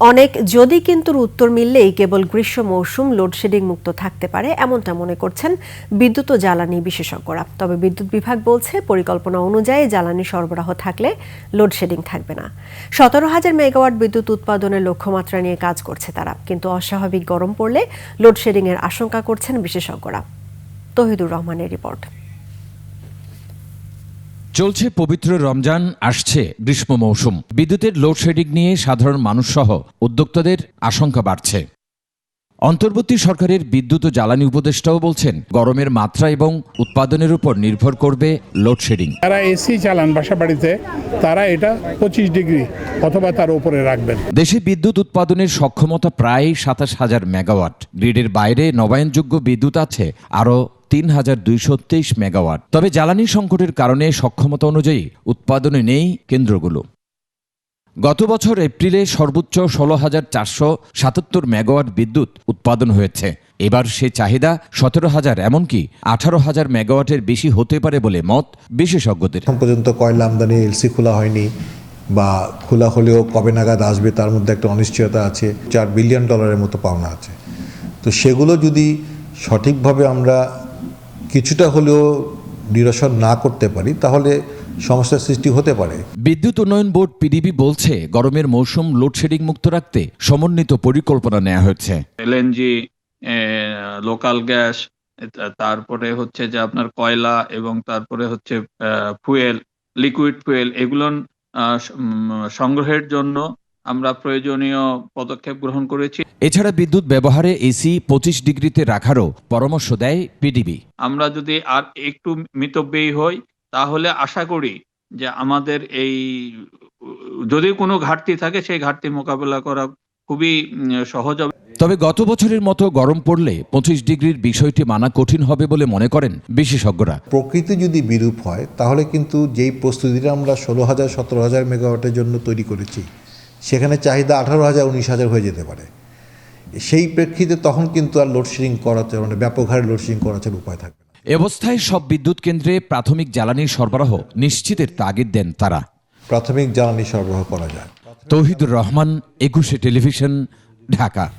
অনেক যদি কিন্তু উত্তর মিললেই কেবল গ্রীষ্ম, মৌসুম লোডশেডিং মুক্ত থাকতে পারে, এমনটা মনে করছেন বিদ্যুৎ ও জ্বালানি বিশেষজ্ঞরা। তবে বিদ্যুৎ বিভাগ বলছে, পরিকল্পনা অনুযায়ী জ্বালানি সরবরাহ থাকলে লোডশেডিং থাকবে না। সতেরো হাজার মেগাওয়াট বিদ্যুৎ উৎপাদনের লক্ষ্যমাত্রা নিয়ে কাজ করছে তারা, কিন্তু অস্বাভাবিক গরম পড়লে লোডশেডিং এর আশঙ্কা করছেন বিশেষজ্ঞরা। তহিদুর রহমানের রিপোর্ট। চলছে পবিত্র রমজান আসছে গ্রীষ্ম মৌসুম। বিদ্যুতের লোডশেডিং নিয়ে সাধারণ মানুষ সহ উদ্যোক্তাদের আশঙ্কা বাড়ছে। অন্তর্বর্তী সরকারের বিদ্যুৎ ও জ্বালানি উপদেষ্টাও বলছেন গরমের মাত্রা এবং উৎপাদনের উপর নির্ভর করবে লোডশেডিং যারা এসি চালান বাসা বাড়িতে তারা এটা পঁচিশ ডিগ্রি অথবা তার উপরে রাখবেন। দেশে বিদ্যুৎ উৎপাদনের সক্ষমতা প্রায় সাতাশ হাজার মেগাওয়াট। গ্রিডের বাইরে নবায়নযোগ্য বিদ্যুৎ আছে আরও তিন হাজার দুইশো তেইশ মেগাওয়াট। তবে জ্বালানি সংকটের কারণে সক্ষমতা অনুযায়ী উৎপাদনে নেই কেন্দ্রগুলো। গত বছর এপ্রিলে সর্বোচ্চ ষোলো হাজার চারশো সাতাত্তর মেগাওয়াট বিদ্যুৎ উৎপাদন হয়েছে। এবার সে চাহিদা সতেরো হাজার, এমনকি আঠারো হাজার মেগাওয়াটের বেশি হতে পারে বলে মত বিশেষজ্ঞদের। এখন পর্যন্ত কয়লা আমদানি এলসি খোলা হয়নি বা খোলা হলেও কবে নাগাদ আসবে তার মধ্যে একটা অনিশ্চয়তা আছে। চার বিলিয়ন ডলারের মতো পাওনা আছে। তো সেগুলো যদি সঠিকভাবে আমরা কিছুটা হলেও নিরসন না করতে পারি তাহলে সমস্যার সৃষ্টি হতে পারে। বিদ্যুৎ উন্নয়ন বোর্ড পিডিবি বলছে গরমের মৌসুম লোডশেডিং মুক্ত রাখতে সমন্বিত পরিকল্পনা নেওয়া হয়েছে। এলএনজি লোকাল গ্যাস তারপরে হচ্ছে যে আপনার কয়লা এবং তারপরে হচ্ছে ফুয়েল লিকুইড ফুয়েল এগুলো সংগ্রহের জন্য আমরা প্রয়োজনীয় পদক্ষেপ গ্রহণ করেছি। এছাড়া বিদ্যুৎ ব্যবহারে এসি পঁচিশ ডিগ্রিতে রাখারও পরামর্শ দেয় পিডিবি আমরা যদি আর একটু মিতব্যয়ী হই তাহলে আশা করি যে আমাদের এই যদি কোনো ঘাটতি থাকে সেই ঘাটতি মোকাবেলা করা খুবই সহজ হবে। তবে গত বছরের মতো গরম পড়লে পঁচিশ ডিগ্রির বিষয়টি মানা কঠিন হবে বলে মনে করেন বিশেষজ্ঞরা। প্রকৃতি যদি বিরূপ হয় তাহলে কিন্তু যেই প্রস্তুতিটা আমরা ষোলো হাজার সতেরো হাজার মেগাওয়াটের জন্য তৈরি করেছি সেখানে চাহিদা আঠারো হাজার উনিশ হাজার হয়ে যেতে পারে। সেই প্রেক্ষিতে তখন কিন্তু আর লোডশেডিং করাতে মানে ব্যাপক হারে লোডশেডিং করাতে উপায় থাকবে অবস্থায় সব বিদ্যুৎ কেন্দ্রে প্রাথমিক জ্বালানি সরবরাহ নিশ্চিতের তাগিদ দেন তারা। প্রাথমিক জ্বালানি সরবরাহ করা যায়। তৌহিদুর রহমান একুশে টেলিভিশন ঢাকা।